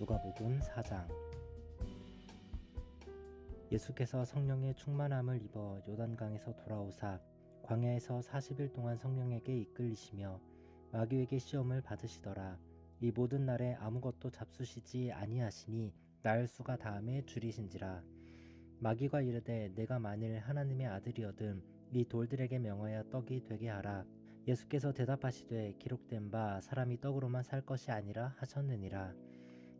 누가복음 4장. 예수께서 성령의 충만함을 입어 요단강에서 돌아오사 광야에서 40일 동안 성령에게 이끌리시며 마귀에게 시험을 받으시더라. 이 모든 날에 아무것도 잡수시지 아니하시니 날 수가 다음에 줄이신지라. 마귀가 이르되 내가 만일 하나님의 아들이어든 이 돌들에게 명하여 떡이 되게 하라. 예수께서 대답하시되 기록된 바 사람이 떡으로만 살 것이 아니라 하셨느니라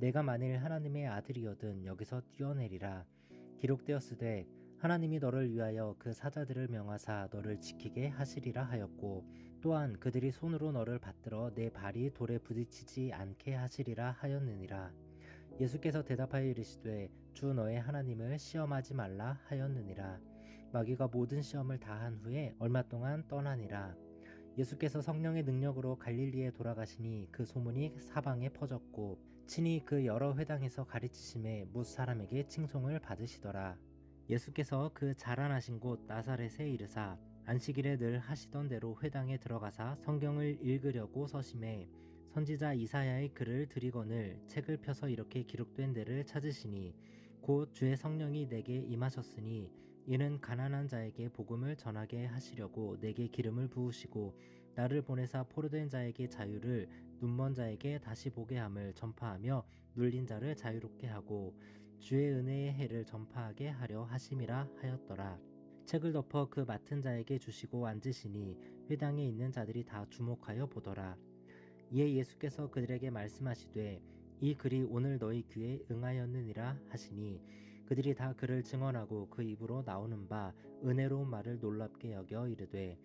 내가 만일 하나님의 아들이거든 여기서 뛰어내리라. 기록되었으되 하나님이 너를 위하여 그 사자들을 명하사 너를 지키게 하시리라 하였고 또한 그들이 손으로 너를 받들어 내 발이 돌에 부딪히지 않게 하시리라 하였느니라. 예수께서 대답하여 이르시되 주 너의 하나님을 시험하지 말라 하였느니라. 마귀가 모든 시험을 다한 후에 얼마 동안 떠나니라. 예수께서 성령의 능력으로 갈릴리에 돌아가시니 그 소문이 사방에 퍼졌고 친히 그 여러 회당에서 가르치심에 뭇 사람에게 칭송을 받으시더라. 예수께서 그 자라나신 곳 나사렛에 이르사 안식일에 늘 하시던 대로 회당에 들어가사 성경을 읽으려고 서심해 선지자 이사야의 글을 드리거늘 책을 펴서 이렇게 기록된 데를 찾으시니 곧 주의 성령이 내게 임하셨으니 이는 가난한 자에게 복음을 전하게 하시려고 내게 기름을 부으시고 나를 보내사 포로된 자에게 자유를 눈먼 자에게 다시 보게 함을 전파하며 눌린 자를 자유롭게 하고 주의 은혜의 해를 전파하게 하려 하심이라 하였더라. 책을 덮어 그 맡은 자에게 주시고 앉으시니 회당에 있는 자들이 다 주목하여 보더라. 이에 예수께서 그들에게 말씀하시되 이 글이 오늘 너희 귀에 응하였느니라 하시니 그들이 다 그를 증언하고 그 입으로 나오는 바 은혜로운 말을 놀랍게 여겨 이르되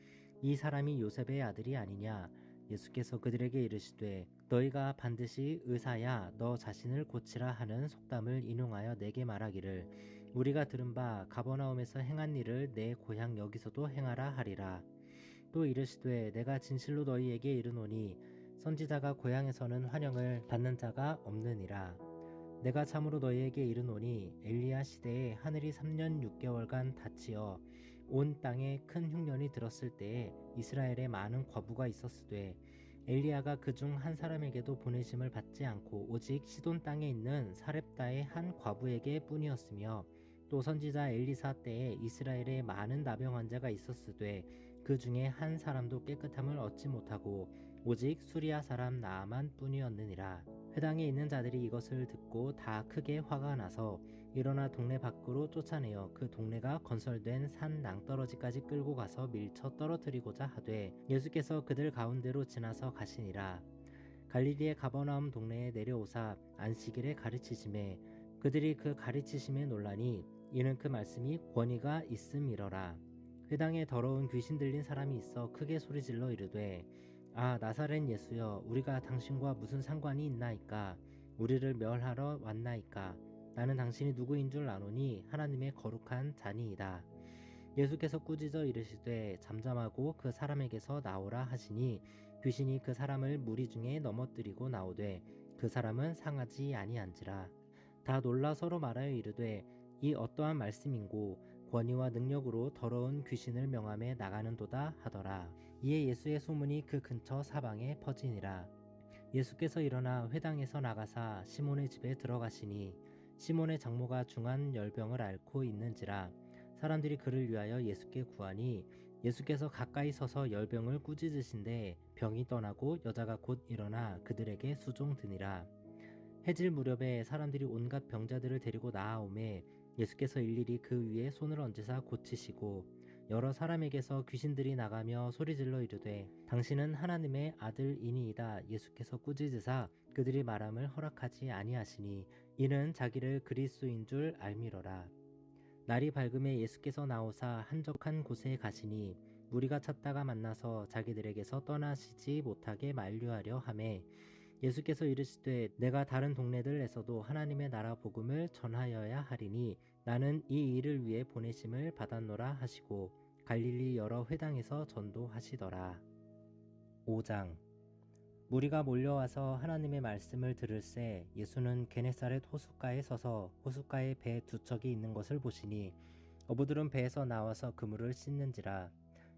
이 사람이 요셉의 아들이 아니냐 예수께서 그들에게 이르시되 너희가 반드시 의사야 너 자신을 고치라 하는 속담을 인용하여 내게 말하기를 우리가 들은 바 가버나움에서 행한 일을 내 고향 여기서도 행하라 하리라 또 이르시되 내가 진실로 너희에게 이르노니 선지자가 고향에서는 환영을 받는 자가 없느니라. 내가 참으로 너희에게 이르노니 엘리야 시대에 하늘이 3년 6개월간 닫히어 온 땅에 큰 흉년이 들었을 때에 이스라엘에 많은 과부가 있었으되 엘리야가 그 중 한 사람에게도 보내심을 받지 않고 오직 시돈 땅에 있는 사렙다의 한 과부에게 뿐이었으며 또 선지자 엘리사 때에 이스라엘에 많은 나병 환자가 있었으되 그 중에 한 사람도 깨끗함을 얻지 못하고 오직 수리아 사람 나아만 뿐이었느니라. 회당에 있는 자들이 이것을 듣고 다 크게 화가 나서 일어나 동네 밖으로 쫓아내어 그 동네가 건설된 산 낭떠러지까지 끌고 가서 밀쳐 떨어뜨리고자 하되 예수께서 그들 가운데로 지나서 가시니라. 갈릴리의 가버나움 동네에 내려오사 안식일에 가르치심에 그들이 그 가르치심에 논란이 이는 그 말씀이 권위가 있음이러라. 회당에 더러운 귀신 들린 사람이 있어 크게 소리질러 이르되 아 나사렛 예수여 우리가 당신과 무슨 상관이 있나이까 우리를 멸하러 왔나이까 나는 당신이 누구인 줄 아노니 하나님의 거룩한 자니이다. 예수께서 꾸짖어 이르시되 잠잠하고 그 사람에게서 나오라 하시니 귀신이 그 사람을 무리 중에 넘어뜨리고 나오되 그 사람은 상하지 아니한지라 다 놀라 서로 말하여 이르되 이 어떠한 말씀인고 권위와 능력으로 더러운 귀신을 명함에 나가는도다 하더라. 이에 예수의 소문이 그 근처 사방에 퍼지니라. 예수께서 일어나 회당에서 나가사 시몬의 집에 들어가시니 시몬의 장모가 중한 열병을 앓고 있는지라 사람들이 그를 위하여 예수께 구하니 예수께서 가까이 서서 열병을 꾸짖으신데 병이 떠나고 여자가 곧 일어나 그들에게 수종드니라. 해질 무렵에 사람들이 온갖 병자들을 데리고 나아오매 예수께서 일일이 그 위에 손을 얹으사 고치시고 여러 사람에게서 귀신들이 나가며 소리질러 이르되 당신은 하나님의 아들이니이다. 예수께서 꾸짖으사 그들이 말함을 허락하지 아니하시니 이는 자기를 그리스도인 줄 알미러라. 날이 밝음에 예수께서 나오사 한적한 곳에 가시니 무리가 찾다가 만나서 자기들에게서 떠나시지 못하게 만류하려 하매 예수께서 이르시되 내가 다른 동네들에서도 하나님의 나라 복음을 전하여야 하리니 나는 이 일을 위해 보내심을 받았노라 하시고 갈릴리 여러 회당에서 전도하시더라. 5장. 무리가 몰려와서 하나님의 말씀을 들을새 예수는 게네사렛 호숫가에 서서 호숫가에 배 두 척이 있는 것을 보시니 어부들은 배에서 나와서 그물을 씻는지라.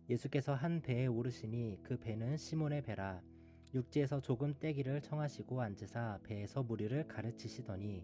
예수께서 한 배에 오르시니 그 배는 시몬의 배라. 육지에서 조금 떼기를 청하시고 앉으사 배에서 무리를 가르치시더니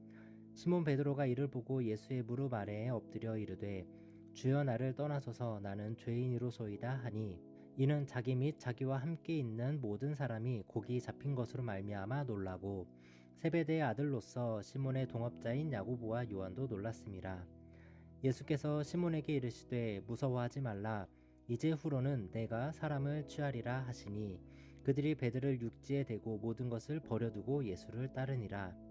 시몬 베드로가 이를 보고 예수의 무릎 아래에 엎드려 이르되 주여 나를 떠나소서. 나는 죄인이로소이다 하니 이는 자기 및 자기와 함께 있는 모든 사람이 고기 잡힌 것으로 말미암아 놀라고 세베대의 아들로서 시몬의 동업자인 야고보와 요한도 놀랐습니다. 예수께서 시몬에게 이르시되 무서워하지 말라. 이제 후로는 내가 사람을 취하리라 하시니 그들이 배들을 육지에 대고 모든 것을 버려두고 예수를 따르니라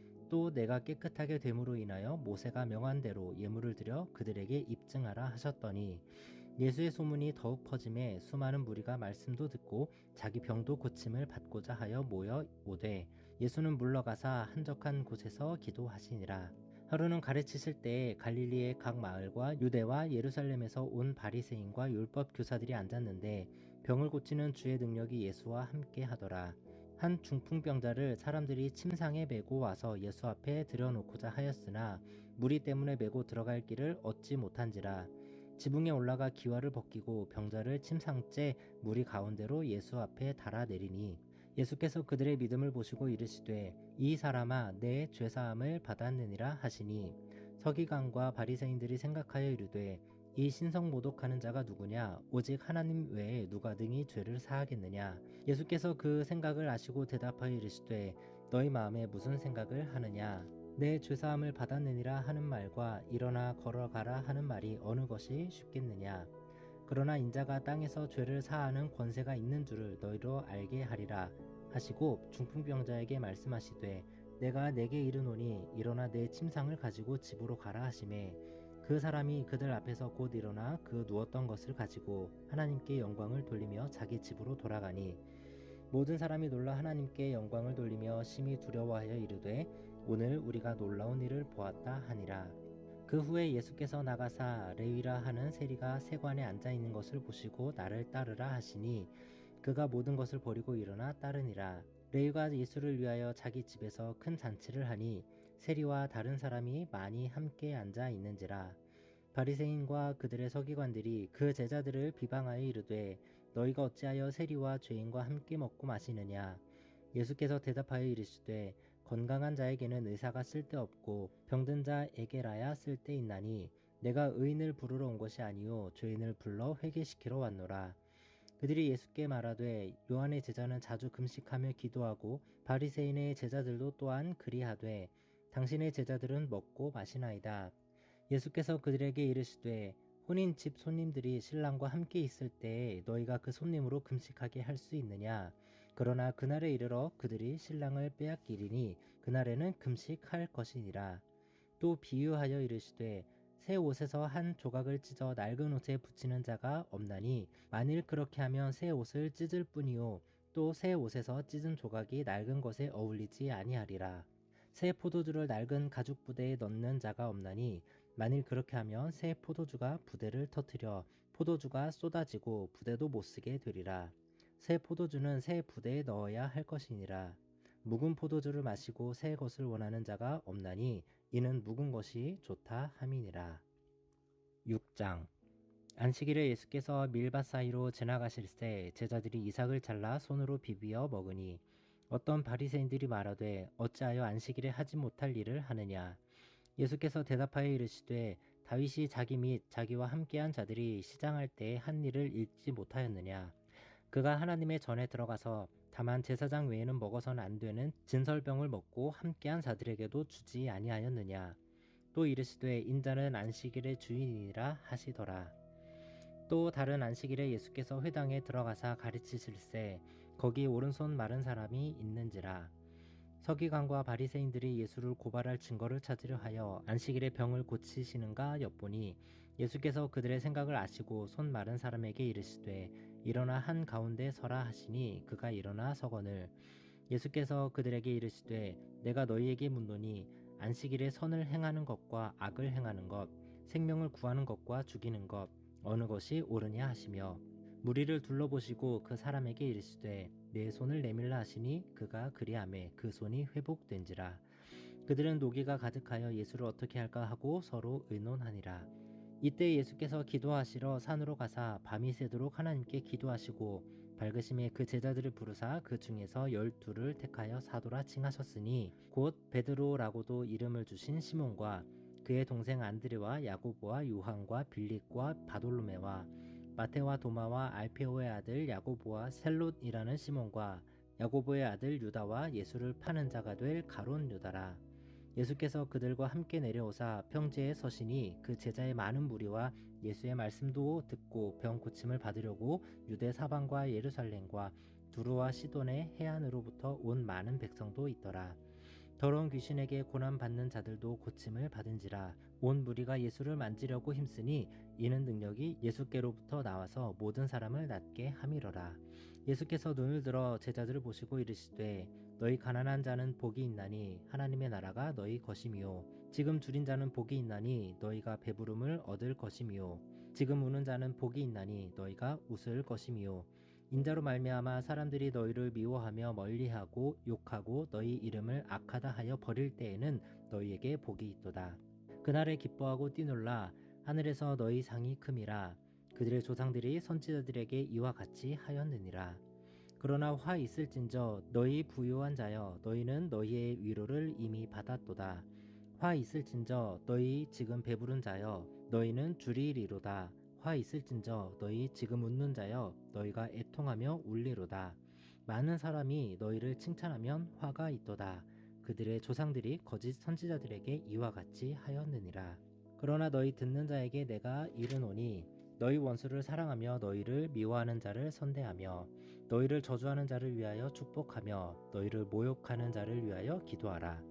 또 내가 깨끗하게 됨으로 인하여 모세가 명한 대로 예물을 드려 그들에게 입증하라 하셨더니 예수의 소문이 더욱 퍼짐에 수많은 무리가 말씀도 듣고 자기 병도 고침을 받고자 하여 모여 오되 예수는 물러가사 한적한 곳에서 기도하시니라. 하루는 가르치실 때에 갈릴리의 각 마을과 유대와 예루살렘에서 온 바리새인과 율법 교사들이 앉았는데 병을 고치는 주의 능력이 예수와 함께 하더라 한 중풍병자를 사람들이 침상에 메고 와서 예수 앞에 들여놓고자 하였으나 무리 때문에 메고 들어갈 길을 얻지 못한지라 지붕에 올라가 기와를 벗기고 병자를 침상째 무리 가운데로 예수 앞에 달아내리니 예수께서 그들의 믿음을 보시고 이르시되 이 사람아 내 죄사함을 받았느니라 하시니. 서기관과 바리새인들이 생각하여 이르되 이 신성 모독하는 자가 누구냐? 오직 하나님 외에 누가 등이 죄를 사하겠느냐? 예수께서 그 생각을 아시고 대답하여 이르시되 너희 마음에 무슨 생각을 하느냐? 내 죄사함을 받았느니라 하는 말과 일어나 걸어가라 하는 말이 어느 것이 쉽겠느냐? 그러나 인자가 땅에서 죄를 사하는 권세가 있는 줄을 너희로 알게 하리라. 하시고 중풍병자에게 말씀하시되 내가 내게 이르노니 일어나 내 침상을 가지고 집으로 가라 하심에 그 사람이 그들 앞에서 곧 일어나 그 누웠던 것을 가지고 하나님께 영광을 돌리며 자기 집으로 돌아가니 모든 사람이 놀라 하나님께 영광을 돌리며 심히 두려워하여 이르되 오늘 우리가 놀라운 일을 보았다 하니라. 그 후에 예수께서 나가사 레위라 하는 세리가 세관에 앉아 있는 것을 보시고 나를 따르라 하시니 그가 모든 것을 버리고 일어나 따르니라. 레위가 예수를 위하여 자기 집에서 큰 잔치를 하니 세리와 다른 사람이 많이 함께 앉아 있는지라 바리새인과 그들의 서기관들이 그 제자들을 비방하여 이르되 너희가 어찌하여 세리와 죄인과 함께 먹고 마시느냐 예수께서 대답하여 이르시되 건강한 자에게는 의사가 쓸데없고 병든 자에게라야 쓸데있나니 내가 의인을 부르러 온 것이 아니요 죄인을 불러 회개시키러 왔노라 그들이 예수께 말하되 요한의 제자는 자주 금식하며 기도하고 바리새인의 제자들도 또한 그리하되 당신의 제자들은 먹고 마시나이다. 예수께서 그들에게 이르시되 혼인 집 손님들이 신랑과 함께 있을 때 너희가 그 손님으로 금식하게 할 수 있느냐? 그러나 그날에 이르러 그들이 신랑을 빼앗기리니 그날에는 금식할 것이니라. 또 비유하여 이르시되 새 옷에서 한 조각을 찢어 낡은 옷에 붙이는 자가 없나니 만일 그렇게 하면 새 옷을 찢을 뿐이요 또 새 옷에서 찢은 조각이 낡은 것에 어울리지 아니하리라. 새 포도주를 낡은 가죽 부대에 넣는 자가 없나니 만일 그렇게 하면 새 포도주가 부대를 터뜨려 포도주가 쏟아지고 부대도 못 쓰게 되리라. 새 포도주는 새 부대에 넣어야 할 것이니라. 묵은 포도주를 마시고 새 것을 원하는 자가 없나니 이는 묵은 것이 좋다 함이니라. 6장 안식일에 예수께서 밀밭 사이로 지나가실새 제자들이 이삭을 잘라 손으로 비비어 먹으니 어떤 바리새인들이 말하되 어찌하여 안식일에 하지 못할 일을 하느냐 예수께서 대답하여 이르시되 다윗이 자기 및 자기와 함께한 자들이 시장할 때 한 일을 잊지 못하였느냐? 그가 하나님의 전에 들어가서 다만 제사장 외에는 먹어서는 안 되는 진설병을 먹고 함께한 자들에게도 주지 아니하였느냐? 또 이르시되 인자는 안식일의 주인이라 하시더라. 또 다른 안식일에 예수께서 회당에 들어가사 가르치실세 거기 오른손 마른 사람이 있는지라 서기관과 바리새인들이 예수를 고발할 증거를 찾으려 하여 안식일에 병을 고치시는가 엿보니 예수께서 그들의 생각을 아시고 손 마른 사람에게 이르시되 일어나 한 가운데 서라 하시니 그가 일어나 서거늘. 예수께서 그들에게 이르시되 내가 너희에게 묻노니 안식일에 선을 행하는 것과 악을 행하는 것 생명을 구하는 것과 죽이는 것 어느 것이 옳으냐 하시며 무리를 둘러보시고 그 사람에게 이르시되 내 손을 내밀라 하시니 그가 그리함에 그 손이 회복된지라. 그들은 노기가 가득하여 예수를 어떻게 할까 하고 서로 의논하니라. 이때 예수께서 기도하시러 산으로 가사 밤이 새도록 하나님께 기도하시고 밝으심에 그 제자들을 부르사 그 중에서 열두를 택하여 사도라 칭하셨으니 곧 베드로라고도 이름을 주신 시몬과 그의 동생 안드레와 야고보와 요한과 빌립과 바돌로메와 마테와 도마와 알페오의 아들 야고보와 셀롯이라는 시몬과 야고보의 아들 유다와 예수를 파는 자가 될 가론 유다라 예수께서 그들과 함께 내려오사 평지에 서시니 그 제자의 많은 무리와 예수의 말씀도 듣고 병 고침을 받으려고 유대 사방과 예루살렘과 두루와 시돈의 해안으로부터 온 많은 백성도 있더라. 더러운 귀신에게 고난 받는 자들도 고침을 받은지라 온 무리가 예수를 만지려고 힘쓰니 이는 능력이 예수께로부터 나와서 모든 사람을 낫게 함이러라. 예수께서 눈을 들어 제자들을 보시고 이르시되 너희 가난한 자는 복이 있나니 하나님의 나라가 너희 것이미요. 지금 줄인 자는 복이 있나니 너희가 배부름을 얻을 것이미요. 지금 우는 자는 복이 있나니 너희가 웃을 것이미요 인자로 말미암아 사람들이 너희를 미워하며 멀리하고 욕하고 너희 이름을 악하다 하여 버릴 때에는 너희에게 복이 있도다 그날에 기뻐하고 뛰놀라 하늘에서 너희 상이 큼이라 그들의 조상들이 선지자들에게 이와 같이 하였느니라 그러나 화 있을진저 너희 부유한 자여 너희는 너희의 위로를 이미 받았도다. 화 있을진저 너희 지금 배부른 자여 너희는 줄이리로다. 화 있을진저 너희 지금 웃는 자여 너희가 애통하며 울리로다. 많은 사람이 너희를 칭찬하면 화가 있도다. 그들의 조상들이 거짓 선지자들에게 이와 같이 하였느니라. 그러나 너희 듣는 자에게 내가 이르노니 너희 원수를 사랑하며 너희를 미워하는 자를 선대하며 너희를 저주하는 자를 위하여 축복하며 너희를 모욕하는 자를 위하여 기도하라.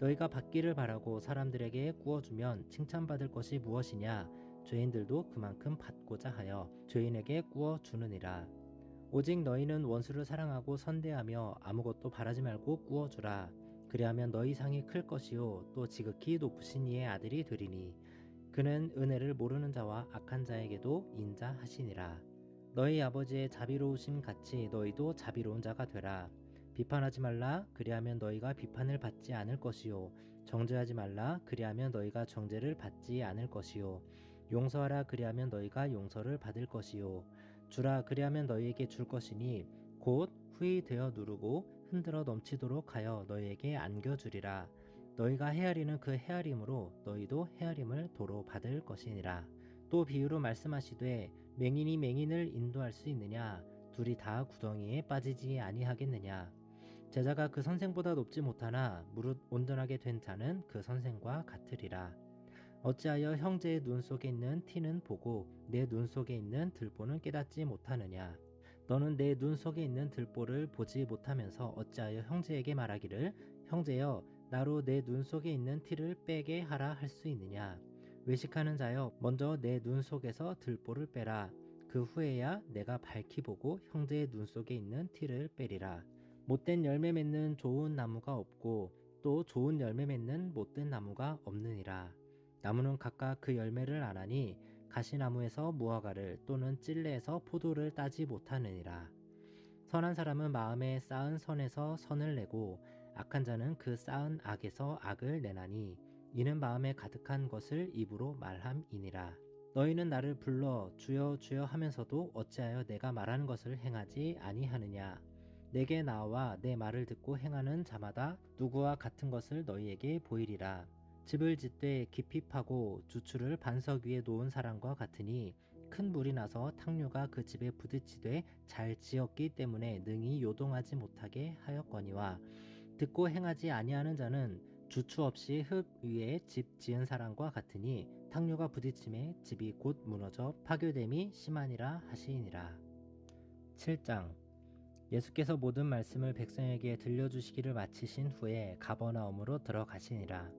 너희가 받기를 바라고 사람들에게 구워주면 칭찬받을 것이 무엇이냐? 죄인들도 그만큼 받고자 하여 죄인에게 구워주느니라. 오직 너희는 원수를 사랑하고 선대하며 아무것도 바라지 말고 구워주라. 그리하면 너희 상이 클 것이요 또 지극히 높으신 이의 아들이 되리니 그는 은혜를 모르는 자와 악한 자에게도 인자하시니라. 너희 아버지의 자비로우심 같이 너희도 자비로운 자가 되라. 비판하지 말라. 그리하면 너희가 비판을 받지 않을 것이요. 정죄하지 말라. 그리하면 너희가 정죄를 받지 않을 것이요. 용서하라. 그리하면 너희가 용서를 받을 것이요. 주라. 그리하면 너희에게 줄 것이니 곧 후이 되어 누르고 흔들어 넘치도록 하여 너희에게 안겨주리라. 너희가 헤아리는 그 헤아림으로 너희도 헤아림을 도로 받을 것이니라. 또 비유로 말씀하시되 맹인이 맹인을 인도할 수 있느냐? 둘이 다 구덩이에 빠지지 아니하겠느냐 제자가 그 선생보다 높지 못하나 무릇 온전하게 된 자는 그 선생과 같으리라. 어찌하여 형제의 눈 속에 있는 티는 보고 내 눈 속에 있는 들보는 깨닫지 못하느냐? 너는 내 눈 속에 있는 들보를 보지 못하면서 어찌하여 형제에게 말하기를? 형제여 나로 내 눈 속에 있는 티를 빼게 하라 할 수 있느냐? 외식하는 자여 먼저 내 눈 속에서 들보를 빼라. 그 후에야 내가 밝히 보고 형제의 눈 속에 있는 티를 빼리라 못된 열매 맺는 좋은 나무가 없고 또 좋은 열매 맺는 못된 나무가 없느니라 나무는 각각 그 열매를 안 하니 가시나무에서 무화과를 또는 찔레에서 포도를 따지 못하느니라 선한 사람은 마음에 쌓은 선에서 선을 내고 악한 자는 그 쌓은 악에서 악을 내나니 이는 마음에 가득한 것을 입으로 말함이니라. 너희는 나를 불러 주여 주여 하면서도 어찌하여 내가 말하는 것을 행하지 아니하느냐? 내게 나와 내 말을 듣고 행하는 자마다 누구와 같은 것을 너희에게 보이리라. 집을 짓되 깊이 파고 주추를 반석 위에 놓은 사람과 같으니 큰 물이 나서 탕류가 그 집에 부딪히되 잘 지었기 때문에 능히 요동하지 못하게 하였거니와 듣고 행하지 아니하는 자는 주추 없이 흙 위에 집 지은 사람과 같으니 탕류가 부딪힘에 집이 곧 무너져 파교됨이 심하니라 하시니라. 7장 예수께서 모든 말씀을 백성에게 들려주시기를 마치신 후에 가버나움으로 들어가시니라.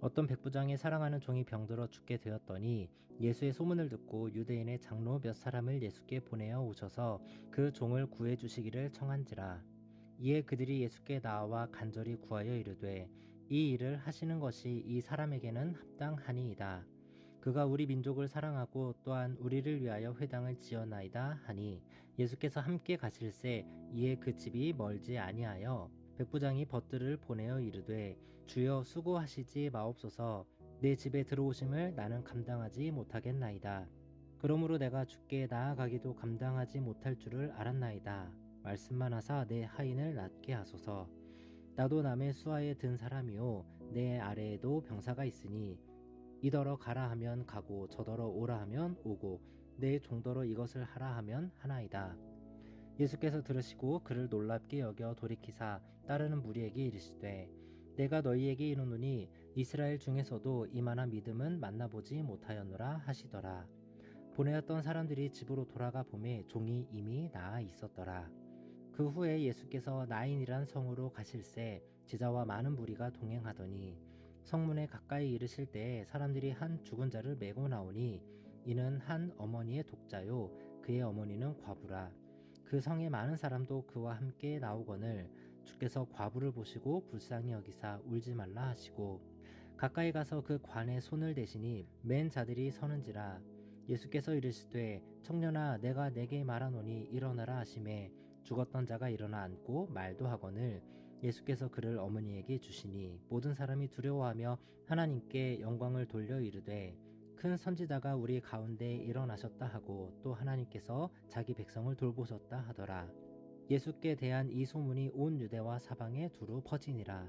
어떤 백부장이 사랑하는 종이 병들어 죽게 되었더니 예수의 소문을 듣고 유대인의 장로 몇 사람을 예수께 보내어 오셔서 그 종을 구해 주시기를 청한지라. 이에 그들이 예수께 나와 간절히 구하여 이르되 이 일을 하시는 것이 이 사람에게는 합당하니이다. 그가 우리 민족을 사랑하고 또한 우리를 위하여 회당을 지어나이다 하니 예수께서 함께 가실새 이에 그 집이 멀지 아니하여 백부장이 벗들을 보내어 이르되 주여 수고하시지 마옵소서 내 집에 들어오심을 나는 감당하지 못하겠나이다. 그러므로 내가 주께 나아가기도 감당하지 못할 줄을 알았나이다. 말씀만 하사 내 하인을 낫게 하소서. 나도 남의 수하에 든 사람이요 내 아래에도 병사가 있으니 이더러 가라 하면 가고 저더러 오라 하면 오고 내 종더러 이것을 하라 하면 하나이다. 예수께서 들으시고 그를 놀랍게 여겨 돌이키사 따르는 무리에게 이르시되 내가 너희에게 이르노니 이스라엘 중에서도 이만한 믿음은 만나보지 못하였노라 하시더라. 보내었던 사람들이 집으로 돌아가 보매 종이 이미 나아 있었더라. 그 후에 예수께서 나인이란 성으로 가실새 제자와 많은 무리가 동행하더니 성문에 가까이 이르실 때에 사람들이 한 죽은 자를 메고 나오니 이는 한 어머니의 독자요 그의 어머니는 과부라. 그 성에 많은 사람도 그와 함께 나오거늘 주께서 과부를 보시고 불쌍히 여기사 울지 말라 하시고 가까이 가서 그 관에 손을 대시니 맨 자들이 서는지라. 예수께서 이르시되 청년아 내가 내게 말하노니 일어나라 하심에 죽었던 자가 일어나 앉고 말도 하거늘 예수께서 그를 어머니에게 주시니 모든 사람이 두려워하며 하나님께 영광을 돌려 이르되 큰 선지자가 우리 가운데 일어나셨다 하고 또 하나님께서 자기 백성을 돌보셨다 하더라. 예수께 대한 이 소문이 온 유대와 사방에 두루 퍼지니라.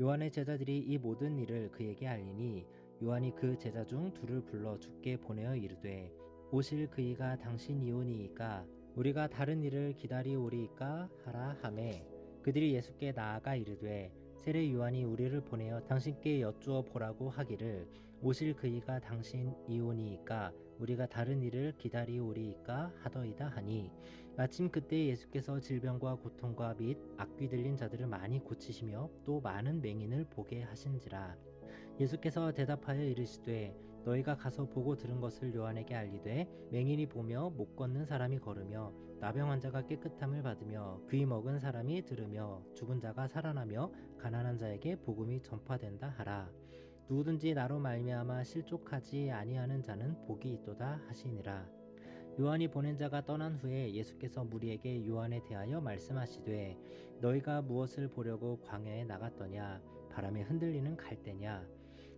요한의 제자들이 이 모든 일을 그에게 알리니 요한이 그 제자 중 둘을 불러 주께 보내어 이르되 오실 그이가 당신이오니이까 우리가 다른 일을 기다리오리이까 하라 하매 그들이 예수께 나아가 이르되 세례 요한이 우리를 보내어 당신께 여쭈어 보라고 하기를 오실 그이가 당신이오니이까 우리가 다른 일을 기다리오리이까 하더이다 하니 마침 그때 예수께서 질병과 고통과 및 악귀 들린 자들을 많이 고치시며 또 많은 맹인을 보게 하신지라. 예수께서 대답하여 이르시되 너희가 가서 보고 들은 것을 요한에게 알리되 맹인이 보며 못 걷는 사람이 걸으며 나병 환자가 깨끗함을 받으며 귀 먹은 사람이 들으며 죽은 자가 살아나며 가난한 자에게 복음이 전파된다 하라. 누구든지 나로 말미암아 실족하지 아니하는 자는 복이 있도다 하시니라. 요한이 보낸 자가 떠난 후에 예수께서 무리에게 요한에 대하여 말씀하시되 너희가 무엇을 보려고 광야에 나갔더냐? 바람에 흔들리는 갈대냐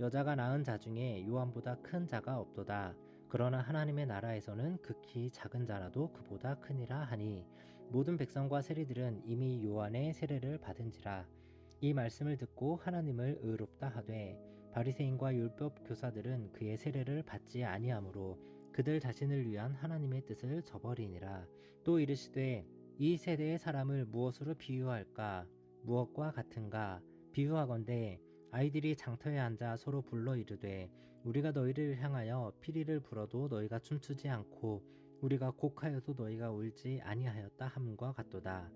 여자가 낳은 자 중에 요한보다 큰 자가 없도다 그러나 하나님의 나라에서는 극히 작은 자라도 그보다 크니라 하니 모든 백성과 세리들은 이미 요한의 세례를 받은지라 이 말씀을 듣고 하나님을 의롭다 하되 바리새인과 율법 교사들은 그의 세례를 받지 아니하므로 그들 자신을 위한 하나님의 뜻을 저버리니라. 또 이르시되 이 세대의 사람을 무엇으로 비유할까? 무엇과 같은가? 비유하건대 아이들이 장터에 앉아 서로 불러 이르되 우리가 너희를 향하여 피리를 불어도 너희가 춤추지 않고 우리가 곡하여도 너희가 울지 아니하였다 함과 같도다.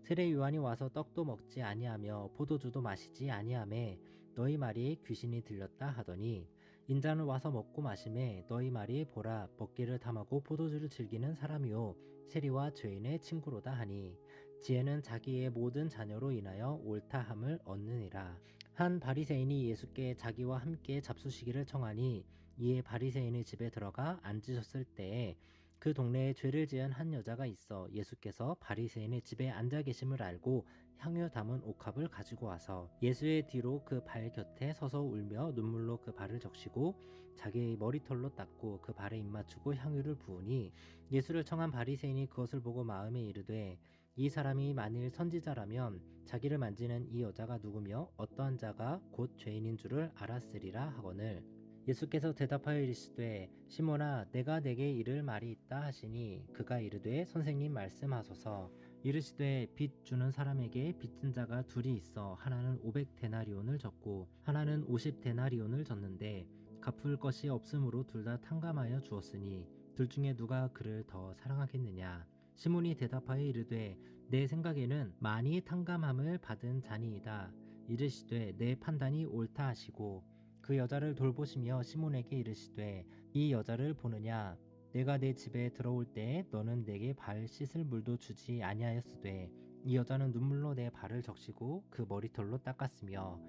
세례 요한이 와서 떡도 먹지 아니하며 포도주도 마시지 아니하매 너희 말이 귀신이 들렸다 하더니 인자는 와서 먹고 마심에 너희 말이 보라 먹기를 탐하고 포도주를 즐기는 사람이요 세리와 죄인의 친구로다 하니 지혜는 자기의 모든 자녀로 인하여 옳다함을 얻느니라 한 바리새인이 예수께 자기와 함께 잡수시기를 청하니 이에 바리새인의 집에 들어가 앉으셨을 때에 그 동네에 죄를 지은 한 여자가 있어 예수께서 바리새인의 집에 앉아 계심을 알고 향유 담은 옥합을 가지고 와서 예수의 뒤로 그 발 곁에 서서 울며 눈물로 그 발을 적시고 자기의 머리털로 닦고 그 발에 입맞추고 향유를 부으니 예수를 청한 바리새인이 그것을 보고 마음에 이르되 이 사람이 만일 선지자라면 자기를 만지는 이 여자가 누구며 어떠한 자가 곧 죄인인 줄을 알았으리라 하거늘. 예수께서 대답하여 이르시되 시몬아 내가 내게 이를 말이 있다 하시니 그가 이르되 선생님 말씀하소서. 이르시되 빚 주는 사람에게 빚진 자가 둘이 있어 하나는 500 데나리온을 졌고 하나는 50 데나리온을 졌는데 갚을 것이 없으므로 둘 다 탕감하여 주었으니 둘 중에 누가 그를 더 사랑하겠느냐 시몬이 대답하여 이르되 내 생각에는 많이 탕감함을 받은 자니이다. 이르시되 내 판단이 옳다 하시고 그 여자를 돌보시며 시몬에게 이르시되 이 여자를 보느냐? 내가 내 집에 들어올 때 너는 내게 발 씻을 물도 주지 아니하였으되 이 여자는 눈물로 내 발을 적시고 그 머리털로 닦았으며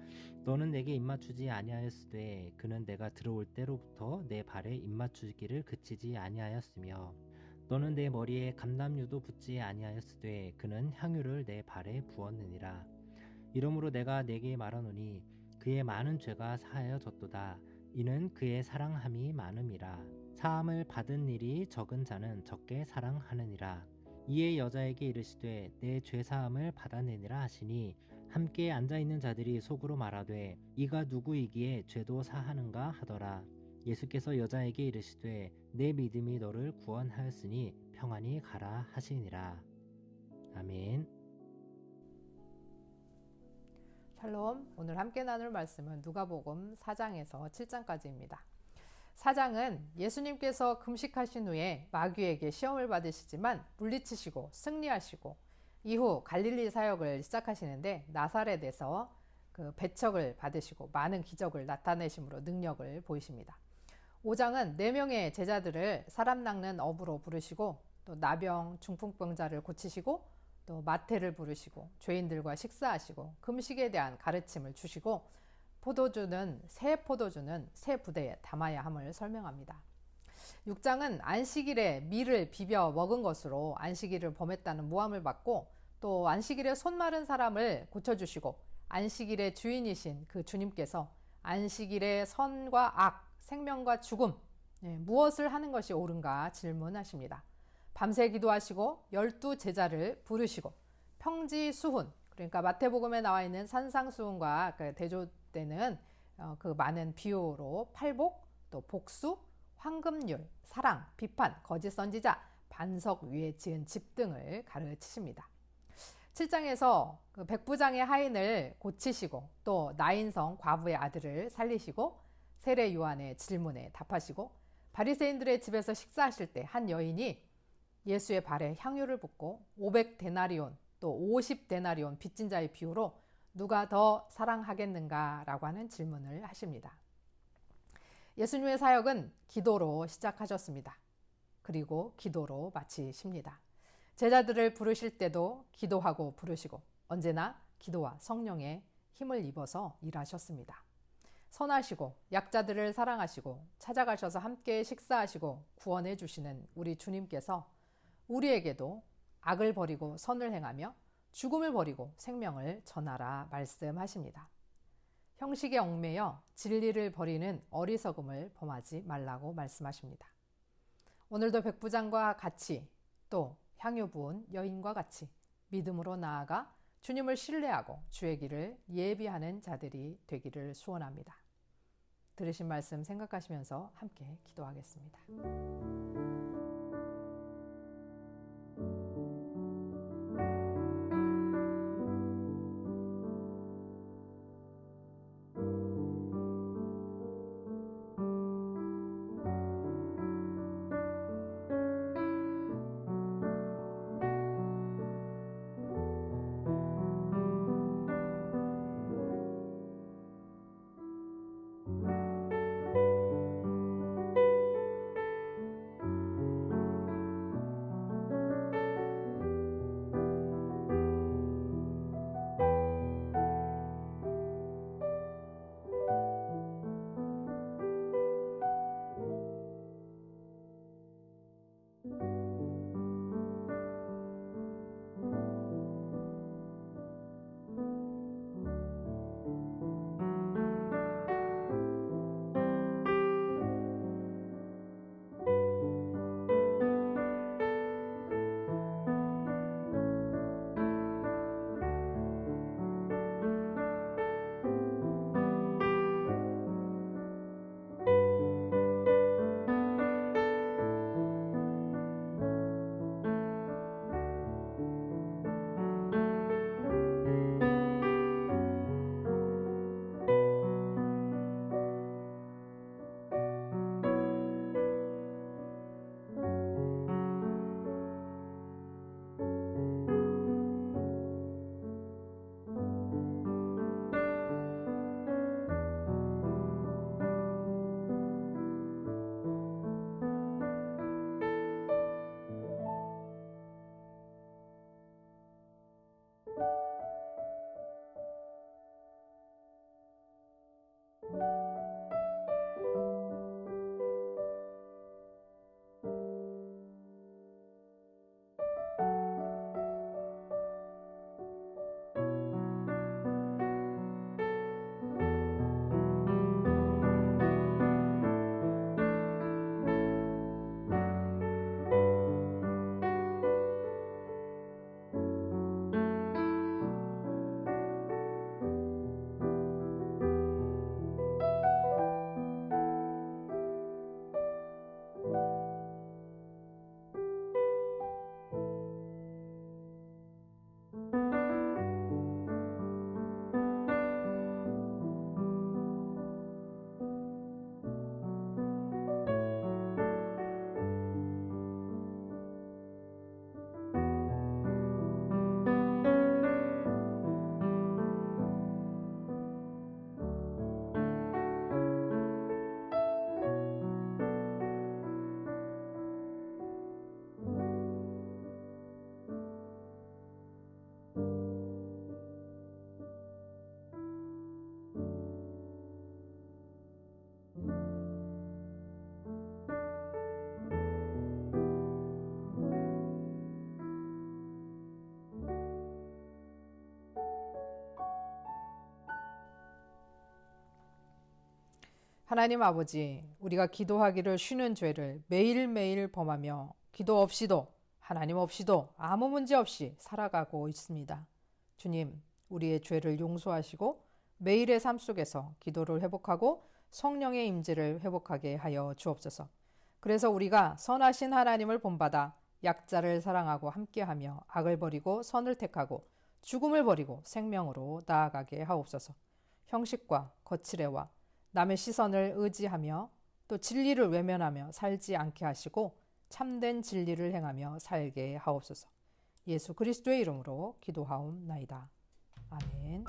너는 내게 입맞추지 아니하였으되 그는 내가 들어올 때로부터 내 발에 입맞추기를 그치지 아니하였으며 너는 내 머리에 감람유도 붓지 아니하였으되 그는 향유를 내 발에 부었느니라. 이러므로 내가 내게 말하노니 그의 많은 죄가 사하여졌도다. 이는 그의 사랑함이 많음이라. 사함을 받은 일이 적은 자는 적게 사랑하느니라. 이에 여자에게 이르시되 내 죄사함을 받아내니라 하시니 함께 앉아 있는 자들이 속으로 말하되 이가 누구이기에 죄도 사하는가 하더라 예수께서 여자에게 이르시되 내 믿음이 너를 구원하였으니 평안히 가라 하시니라 아멘 샬롬 오늘 함께 나눌 말씀은 누가복음 4장에서 7장까지입니다. 4장은 예수님께서 금식하신 후에 마귀에게 시험을 받으시지만 물리치시고 승리하시고 이후 갈릴리 사역을 시작하시는데 나사렛에서 그 배척을 받으시고 많은 기적을 나타내심으로 능력을 보이십니다. 5장은 4명의 제자들을 사람 낚는 어부로 부르시고 또 나병, 중풍병자를 고치시고 또 마태를 부르시고 죄인들과 식사하시고 금식에 대한 가르침을 주시고 포도주는 새 포도주는 새 부대에 담아야 함을 설명합니다. 6장은 안식일에 밀을 비벼 먹은 것으로 안식일을 범했다는 모함을 받고 또 안식일에 손 마른 사람을 고쳐주시고 안식일의 주인이신 그 주님께서 안식일의 선과 악, 생명과 죽음, 예, 무엇을 하는 것이 옳은가 질문하십니다. 밤새 기도하시고 열두 제자를 부르시고 평지 수훈 그러니까 마태복음에 나와 있는 산상수훈과 그 대조되는 어, 그 많은 비유로 팔복 또 복수 황금률 사랑 비판 거짓 선지자 반석 위에 지은 집 등을 가르치십니다. 7장에서 그 백부장의 하인을 고치시고 또 나인성 과부의 아들을 살리시고 세례 요한의 질문에 답하시고 바리새인들의 집에서 식사하실 때 한 여인이 예수의 발에 향유를 붓고 500데나리온 또 50데나리온 빚진 자의 비유로 누가 더 사랑하겠는가라고 하는 질문을 하십니다. 예수님의 사역은 기도로 시작하셨습니다. 그리고 기도로 마치십니다. 제자들을 부르실 때도 기도하고 부르시고 언제나 기도와 성령의 힘을 입어서 일하셨습니다. 선하시고 약자들을 사랑하시고 찾아가셔서 함께 식사하시고 구원해 주시는 우리 주님께서 우리에게도 악을 버리고 선을 행하며 죽음을 버리고 생명을 전하라 말씀하십니다. 형식에 얽매여 진리를 버리는 어리석음을 범하지 말라고 말씀하십니다. 오늘도 백부장과 같이 또 향유 부은 여인과 같이 믿음으로 나아가 주님을 신뢰하고 주의 길을 예비하는 자들이 되기를 소원합니다. 들으신 말씀 생각하시면서 함께 기도하겠습니다. 하나님 아버지, 우리가 기도하기를 쉬는 죄를 매일매일 범하며 기도 없이도 하나님 없이도 아무 문제 없이 살아가고 있습니다. 주님, 우리의 죄를 용서하시고 매일의 삶 속에서 기도를 회복하고 성령의 임재를 회복하게 하여 주옵소서. 그래서 우리가 선하신 하나님을 본받아 약자를 사랑하고 함께하며 악을 버리고 선을 택하고 죽음을 버리고 생명으로 나아가게 하옵소서. 형식과 거칠애와 남의 시선을 의지하며 또 진리를 외면하며 살지 않게 하시고 참된 진리를 행하며 살게 하옵소서. 예수 그리스도의 이름으로 기도하옵나이다. 아멘.